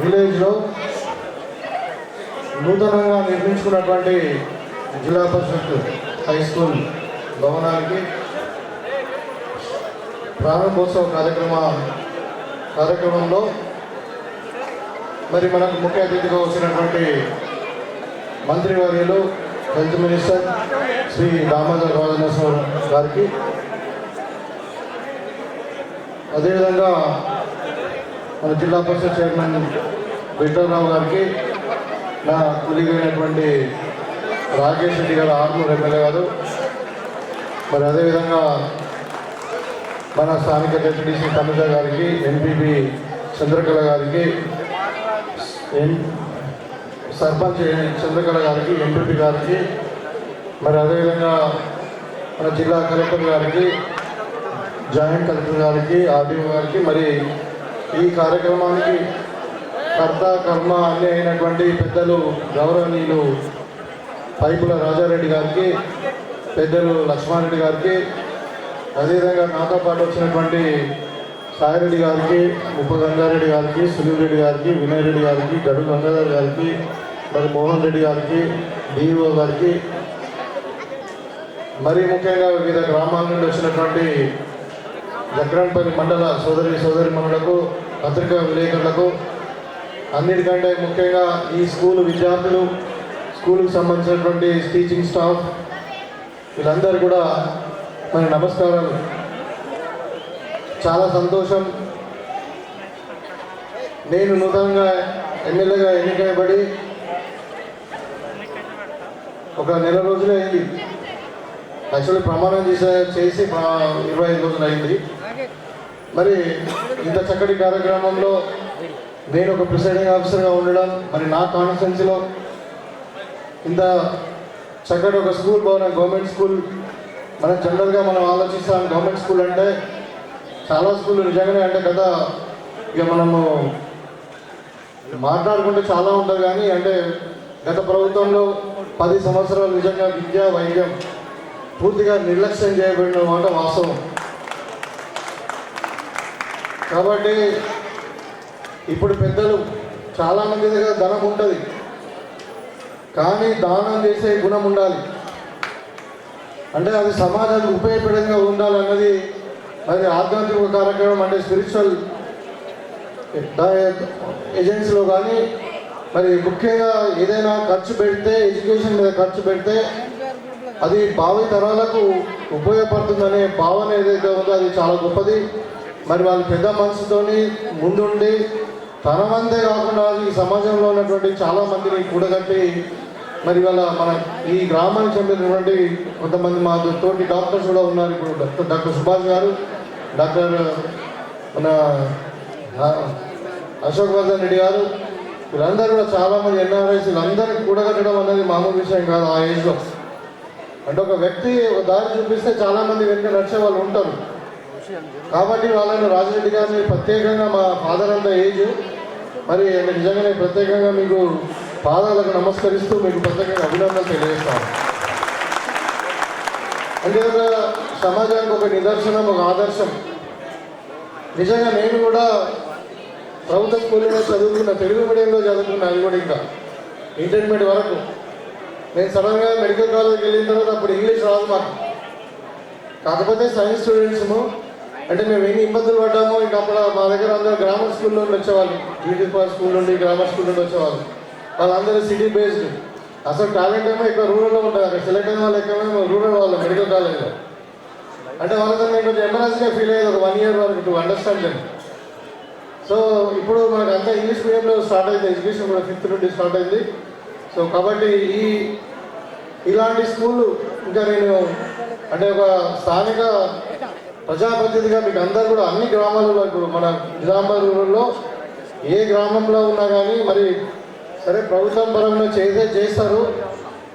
విలేజ్లో నూతనంగా నిర్మించుకున్నటువంటి జిల్లా పరిషత్ హై స్కూల్ భవనానికి ప్రారంభోత్సవ కార్యక్రమ కార్యక్రమంలో మరి మనకు ముఖ్య అతిథిగా వచ్చినటువంటి మంత్రివర్యులు హెల్త్ మినిస్టర్ శ్రీ దామోదర్ రాజనరసింహ గారికి. అదేవిధంగా జిల్లా పరిషత్ చైర్మన్ వెంకటరావు గారికి నా కులిగైనటువంటి రాకేష్ రెడ్డి గారు ఆర్మూర్ ఎమ్మెల్యే గారు మరి అదేవిధంగా మన స్థానిక డెప్యూటీసీ కమిత గారికి ఎంపీపీ చంద్రకళ గారికి సర్పంచ్ చంద్రకళ గారికి ఎంపీపీ గారికి మరి అదేవిధంగా మన జిల్లా కలెక్టర్ గారికి జాయింట్ కలెక్టర్ గారికి ఆర్డీఓ గారికి మరి ఈ కార్యక్రమానికి కర్త కర్మ అన్ని అయినటువంటి పెద్దలు గౌరవనీయులు పైపుల రాజారెడ్డి గారికి పెద్దలు లక్ష్మారెడ్డి గారికి అదేవిధంగా నాతో పాటు వచ్చినటువంటి సాయిరెడ్డి గారికి ఉప్ప గంగారెడ్డి గారికి సునీల్ రెడ్డి గారికి వినయ్ రెడ్డి గారికి గడు గంగాధర్ గారికి మరి మోహన్ రెడ్డి గారికి డిఓ గారికి మరి ముఖ్యంగా వివిధ గ్రామాల నుండి వచ్చినటువంటి జక్రాన్పల్లి మండల సోదరి సోదరి మనులకు పత్రికా విలేకరులకు అన్నిటికంటే ముఖ్యంగా ఈ స్కూల్ విద్యార్థులు స్కూల్కి సంబంధించినటువంటి టీచింగ్ స్టాఫ్ వీళ్ళందరూ కూడా మన నమస్కారాలు. చాలా సంతోషం. నేను నూతనంగా ఎమ్మెల్యేగా ఎన్నికబడి ఒక నెల రోజులే అయింది. యాక్చువల్లీ ప్రమాణం చేసే చేసి ఇరవై ఐదు రోజులు అయింది. మరి ఇంత చక్కటి కార్యక్రమంలో నేను ఒక ప్రిసైడింగ్ ఆఫీసర్గా ఉండడం మరి నా కాన్స్టిట్యున్సీలో ఇంత చక్కటి ఒక స్కూల్ భవనం గవర్నమెంట్ స్కూల్ మనం జనరల్గా మనం ఆలోచిస్తాం గవర్నమెంట్ స్కూల్ అంటే చాలా స్కూల్ నిజంగానే అంటే కదా ఇక మనము మాట్లాడుకుంటే చాలా ఉంటుంది కానీ అంటే గత ప్రభుత్వంలో పది సంవత్సరాలు నిజంగా విద్య వైద్యం పూర్తిగా నిర్లక్ష్యం చేయబడిన మాట వాస్తవం. కాబట్టి ఇప్పుడు పెద్దలు చాలామంది దగ్గర ధనం ఉంటుంది. కానీ దానం చేసే గుణం ఉండాలి. అంటే అది సమాజానికి ఉపయోగపడంగా ఉండాలన్నది అది ఆధ్యాత్మిక కార్యక్రమం అంటే స్పిరిచువల్ ఏజెన్సీలో కానీ మరి ముఖ్యంగా ఏదైనా ఖర్చు పెడితే ఎడ్యుకేషన్ మీద ఖర్చు పెడితే అది భావి తరాలకు ఉపయోగపడుతుందనే భావన ఏదైతే ఉందో అది చాలా గొప్పది. మరి వాళ్ళు పెద్ద మనసుతోని ముందుండి తన మందే కాకుండా ఈ సమాజంలో ఉన్నటువంటి చాలా మందిని కూడగట్టి మరి వాళ్ళ మన ఈ గ్రామానికి చెందినటువంటి కొంతమంది మా తోటి డాక్టర్స్ కూడా ఉన్నారు. ఇప్పుడు డాక్టర్ డాక్టర్ సుభాష్ గారు డాక్టర్ మన అశోక్ వర్ధన్ రెడ్డి గారు వీళ్ళందరూ కూడా చాలామంది ఎన్ఆర్ఐస్ వీళ్ళందరికీ కూడగట్టడం అనేది మామూలు విషయం కాదు ఆ ఏజ్లో. అంటే ఒక వ్యక్తి ఒక దారి చూపిస్తే చాలామంది వెనుక నడిచే వాళ్ళు ఉంటారు. కాబట్టి వాళ్ళని రాజరెడ్డి గారిని ప్రత్యేకంగా మా ఫాదర్ అంత ఏజ్. మరి నిజంగానే ప్రత్యేకంగా మీకు పాదాలకు నమస్కరిస్తూ మీకు ప్రత్యేకంగా అభినందనలు తెలియజేస్తాను. అంతేకాక సమాజానికి ఒక నిదర్శనం ఒక ఆదర్శం. నిజంగా నేను కూడా ప్రభుత్వ స్కూల్లో చదువుకున్న తెలుగు మీడియంలో చదువుకున్నా అది కూడా ఇంకా ఇంటర్మీడియట్ వరకు. నేను సడన్గా మెడికల్ కాలేజ్కి వెళ్ళిన తర్వాత అప్పుడు ఇంగ్లీష్ రాదు మాకు. కాకపోతే సైన్స్ స్టూడెంట్స్ము అంటే మేము ఎన్ని ఇబ్బందులు పడ్డామో ఇంకా అప్పుడు మా దగ్గర అందరూ గ్రామర్ స్కూల్ నుండి వచ్చేవాళ్ళు. బ్యూటిఫుల్ స్కూల్ నుండి గ్రామర్ స్కూల్ నుండి వచ్చేవాళ్ళు. వాళ్ళందరూ సిటీ బేస్డ్ అసలు టాలెంట్ ఏమో ఎక్కువ రూరల్లో ఉంటుంది అక్కడ సెలెక్ట్ అయిన వాళ్ళు ఎక్కువ రూరల్ వాళ్ళు మెడికల్ కాలేజ్లో అంటే వాళ్ళతో నేను కొంచెం ఎంబరాస్గా ఫీల్ అయ్యేది ఒక వన్ ఇయర్ వరకు టు అండర్స్టాండ్ దెమ్ సో ఇప్పుడు మనకు అంతా ఇంగ్లీష్ మీడియంలో స్టార్ట్ అయింది. ఎడ్యుకేషన్ కూడా ఫిఫ్త్ నుండి స్టార్ట్ అయింది. సో కాబట్టి ఈ ఇలాంటి స్కూళ్ళు ఇంకా నేను అంటే ఒక స్థానిక ప్రజాప్రతినిధిగా మీకు అందరు కూడా అన్ని గ్రామాలలో ఇప్పుడు మన నిజామాబాద్లో ఏ గ్రామంలో ఉన్నా కానీ మరి సరే ప్రభుత్వం పరంగా చేసే చేస్తారు.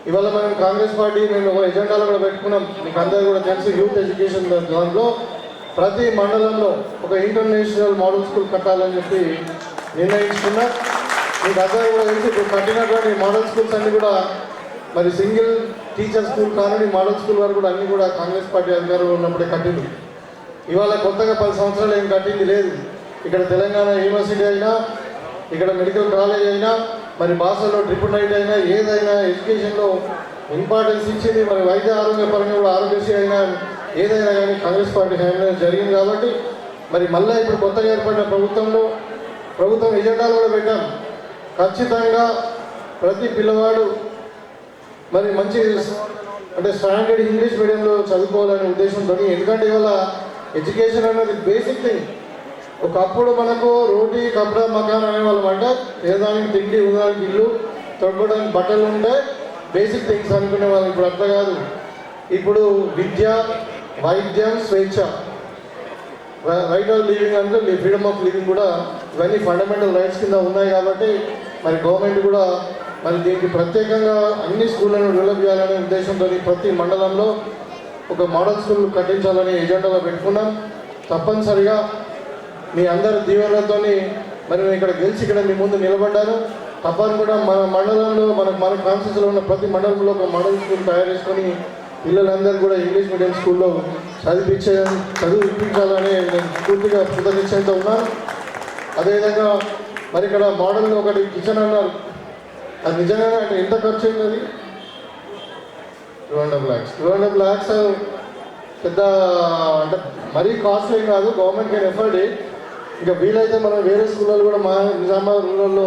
ఇవాళ మనం కాంగ్రెస్ పార్టీ మేము ఒక ఎజెండాలో కూడా పెట్టుకున్నాం. మీకు అందరూ కూడా తెలుసు యూత్ ఎడ్యుకేషన్ దాంట్లో. ప్రతి మండలంలో ఒక ఇంటర్నేషనల్ మోడల్ స్కూల్ కట్టాలని చెప్పి నిర్ణయించుకున్నా. మీకు అందరూ కూడా తెలిసి ఇప్పుడు కట్టినటువంటి మోడల్ స్కూల్స్ అన్ని కూడా మరి సింగిల్ టీచర్ స్కూల్ కానుండి మోడల్ స్కూల్ వరకు కూడా అన్ని కూడా కాంగ్రెస్ పార్టీ అధికారంలో ఉన్నప్పుడే కట్టింది ఇవాళ కొత్తగా పది సంవత్సరాలు ఏం కట్టింది లేదు. ఇక్కడ తెలంగాణ యూనివర్సిటీ అయినా ఇక్కడ మెడికల్ కాలేజ్ అయినా మరి భాషలో ట్రిపుల్ నైట్ అయినా ఏదైనా ఎడ్యుకేషన్లో ఇంపార్టెన్స్ ఇచ్చింది మరి వైద్య ఆరోగ్య పరంగా కూడా ఆరోగ్యశ్రీ అయినా ఏదైనా కానీ కాంగ్రెస్ పార్టీ హయాంలో జరిగింది కాబట్టి మరి మళ్ళీ ఇప్పుడు కొత్తగా ఏర్పడిన ప్రభుత్వంలో ప్రభుత్వం ఎజెండాలు కూడా పెట్టాం. ఖచ్చితంగా ప్రతి పిల్లవాడు మరి మంచి అంటే స్టాండర్డ్ ఇంగ్లీష్ మీడియంలో చదువుకోవాలనే ఉద్దేశంతో ఎందుకంటే ఇవాళ ఎడ్యుకేషన్ అనేది బేసిక్ థింగ్ ఒకప్పుడు మనకు రోటీ కపడా మకాన్ అనేవాళ్ళం అంటే ఏదానికి తిండి ఉదానికి ఇల్లు తొడుకోవడానికి బట్టలు ఉండే బేసిక్ థింగ్స్ అనుకునే వాళ్ళు. ఇప్పుడు అర్థం కాదు. ఇప్పుడు విద్య వైద్యం స్వేచ్ఛ. రైట్ ఆఫ్ లివింగ్ అంటే ఫ్రీడమ్ ఆఫ్ లివింగ్ కూడా ఇవన్నీ ఫండమెంటల్ రైట్స్ కింద ఉన్నాయి కాబట్టి మరి గవర్నమెంట్ కూడా మరి దీనికి ప్రత్యేకంగా అన్ని స్కూళ్ళను డెవలప్ చేయాలనే ఉద్దేశంతో ప్రతి మండలంలో ఒక మోడల్ స్కూల్ కట్టించాలని ఎజెండాలో పెట్టుకున్నాం. తప్పనిసరిగా మీ అందరి దీవెనలతో మరి నేను ఇక్కడ గెలిచి ఇక్కడ మీ ముందు నిలబడ్డాను. తప్పకుండా మన మండలంలో మన మన కాన్స్టిట్యూన్సీలో ఉన్న ప్రతి మండలంలో ఒక మోడల్ స్కూల్ తయారు చేసుకొని పిల్లలందరూ కూడా ఇంగ్లీష్ మీడియం స్కూల్లో చదివించే చదువు ఇప్పించాలని నేను పూర్తిగా కృతజ్ఞతతో ఉన్నాను. అదేవిధంగా మరి ఇక్కడ మోడల్ ఒకటి కిచెన్ అన్నారు. అది నిజంగానే అంటే ఎంత ఖర్చు అయింది two and half lakhs two hundred lakhs పెద్ద అంటే మరీ కాస్ట్లీ కాదు గవర్నమెంట్ కెన్ ఎఫర్డ్ ఇంకా వీలైతే మనం వేరే స్కూళ్ళలో కూడా మా నిజామాబాద్ రూరల్లో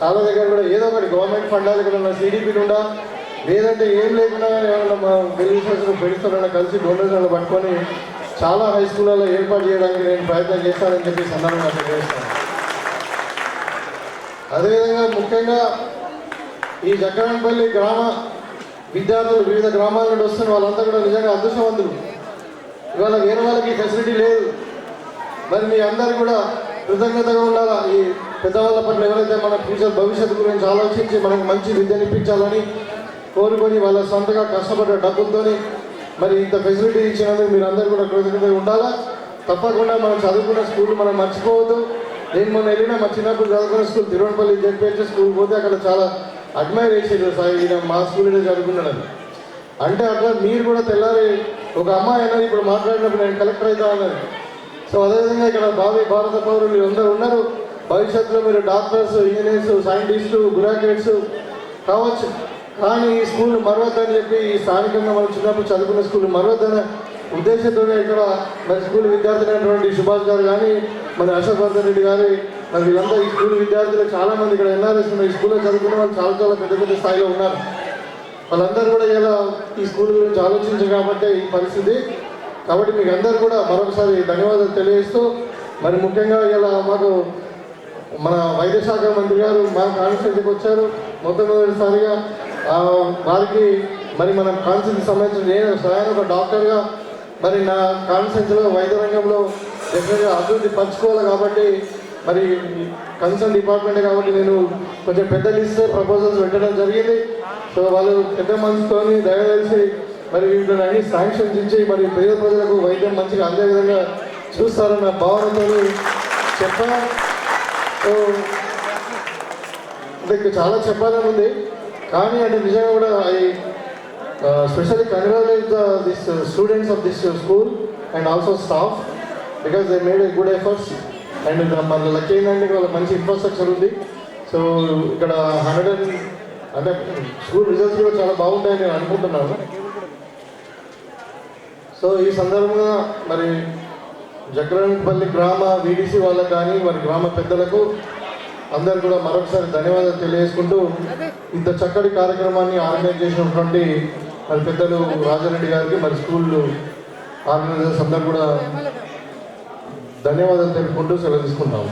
చాలా దగ్గర కూడా ఏదో ఒకటి గవర్నమెంట్ ఫండాలు ఇక్కడ ఉన్న సిడిపి ఉండా. లేదంటే ఏం లేకుండా ఏమన్నా మా వెల్విషర్స్ పెడుతున్నా కలిసి డోనేషన్లు పట్టుకొని చాలా హై స్కూళ్ళలో ఏర్పాటు చేయడానికి నేను ప్రయత్నం చేస్తానని చెప్పి సందర్భంగా తెలియజేస్తాను అదేవిధంగా ముఖ్యంగా ఈ జగ్గరంపల్లి గ్రామ విద్యార్థులు వివిధ గ్రామాల నుండి వస్తున్న వాళ్ళంతా కూడా నిజంగా అదృష్టవంతులు. ఇవాళ వేరే వాళ్ళకి ఫెసిలిటీ లేదు. మరి మీ అందరు కూడా కృతజ్ఞతగా ఉండాలా? ఈ పెద్దవాళ్ళ పట్ల ఎవరైతే మన ఫ్యూచర్ భవిష్యత్తు గురించి ఆలోచించి మనకు మంచి విద్యనిపించాలని కోరుకొని వాళ్ళ సొంతగా కష్టపడ్డ డబ్బులతోని మరి ఇంత ఫెసిలిటీ ఇచ్చినందుకు మీరు అందరూ కూడా కృతజ్ఞతగా ఉండాలా? తప్పకుండా మనం చదువుకున్న స్కూల్ మనం మర్చిపోవద్దు. నేను మొన్న వెళ్ళిన మా చిన్నప్పుడు చదువుకున్న స్కూల్ తిరువనపల్లి జడ్పీహెచ్ స్కూల్ పోతే అక్కడ చాలా అడ్మైర్ చేసేది సార్ ఈయన మా స్కూల్లో చదువుకున్నాడు అంటే అట్లా మీరు కూడా తెల్లారి ఒక అమ్మాయి అన్నది ఇప్పుడు మాట్లాడినప్పుడు నేను కలెక్టర్ అవుతా అన్నది సో అదేవిధంగా ఇక్కడ భావి భారత పౌరులు అందరూ ఉన్నారు. భవిష్యత్తులో మీరు డాక్టర్స్ ఇంజనీర్స్ సైంటిస్టు గ్రాడ్యుయేట్స్ కావచ్చు. కానీ ఈ స్కూల్ మరవద్దని చెప్పి ఈ స్థానికంగా మనం చిన్నప్పుడు చదువుకున్న స్కూల్ మరవద్దనే ఉద్దేశంతోనే ఇక్కడ మరి స్కూల్ విద్యార్థులైనటువంటి సుభాష్ గారు కానీ మన అశోక్ వర్ధన్ రెడ్డి గారి మరి వీళ్ళంతా ఈ స్కూల్ విద్యార్థులు చాలా మంది ఇక్కడ ఎన్ఆర్ఎస్ ఈ స్కూల్లో చదువుకున్న వాళ్ళు చాలా చాలా పెద్ద పెద్ద స్థాయిలో ఉన్నారు. వాళ్ళందరూ కూడా ఇలా ఈ స్కూల్ గురించి ఆలోచించారు కాబట్టి ఈ పరిస్థితి. కాబట్టి మీకు అందరూ కూడా మరొకసారి ధన్యవాదాలు తెలియజేస్తూ మరి ముఖ్యంగా ఇలా మాకు మన వైద్య శాఖ మంత్రి గారు మా కాన్స్టిట్యూన్సీకి వచ్చారు. మొట్టమొదటిసారిగా వారికి మరి మన కాన్స్టిట్యూన్సీ సంబంధించిన నేను స్వయాన ఒక డాక్టర్గా మరి నా కాన్స్టిట్యూన్సీలో వైద్య రంగంలో డెఫినెట్గా అభివృద్ధి పంచుకోవాలి కాబట్టి మరి కన్సర్న్ డిపార్ట్మెంట్ కాబట్టి నేను కొంచెం పెద్ద లిస్ట్ ప్రపోజల్స్ పెట్టడం జరిగింది. సో వాళ్ళు పెద్ద మనసుతోని దయచేసి మరి వీటిని అన్ని శాంక్షన్స్ ఇచ్చి మరి పేద ప్రజలకు వైద్యం మంచిగా అందే విధంగా చూస్తారన్న భావనతో చెప్పాను. సో ఇంకా చాలా చెప్పాలని ఉంది. కానీ అంటే నిజంగా కూడా I specially congratulate this students of this school and also staff because they made a good efforts and మన లక్ ఏంటంటే వాళ్ళ మంచి ఇన్ఫ్రాస్ట్రక్చర్ ఉంది. సో ఇక్కడ హండ్రెడ్ అండ్ అంటే స్కూల్ రిజల్ట్స్ కూడా చాలా బాగుంటాయని నేను అనుకుంటున్నాను. సో ఈ సందర్భంగా మరి జగ్రంపల్లి గ్రామ వీడిసి వాళ్ళకు కానీ మరి గ్రామ పెద్దలకు అందరు కూడా మరొకసారి ధన్యవాదాలు తెలియజేసుకుంటూ ఇంత చక్కటి కార్యక్రమాన్ని ఆర్గనైజ్ చేసినటువంటి మరి పెద్దలు రాజారెడ్డి గారికి మరి స్కూల్ ఆర్గనైజర్స్ అందరు కూడా ధన్యవాదాలు తెలుపుకుంటూ సెలవు తీసుకుంటాము